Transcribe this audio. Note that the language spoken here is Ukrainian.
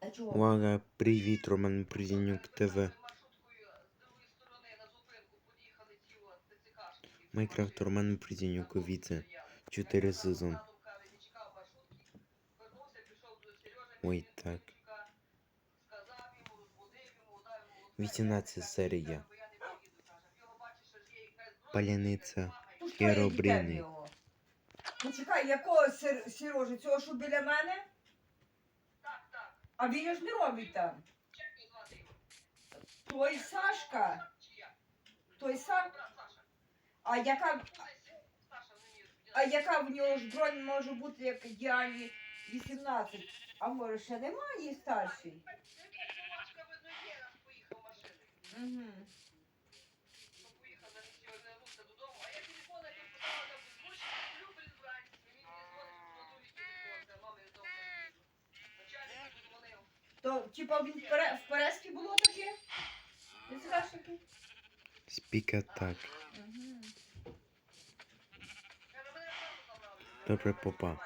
Увага, привіт, Роман Придінюк ТВ. Майкрафт Роман Придінюк Віце. 4 сезон. Ой, так. 18 серія. Паляниця. Херобрини. Ну чекай, якого сер... Сережі? Цього, що біля мене? А він ж не робить там. Той Сашка. Той Сашка. А яка, а яка в нього ж бронь може бути як ідеальні 18? А може ще немає старший? Угу. То, типа, він в, Пере... в Переській було таке? Ти знаєш таке? Спіка так. Добре, попа.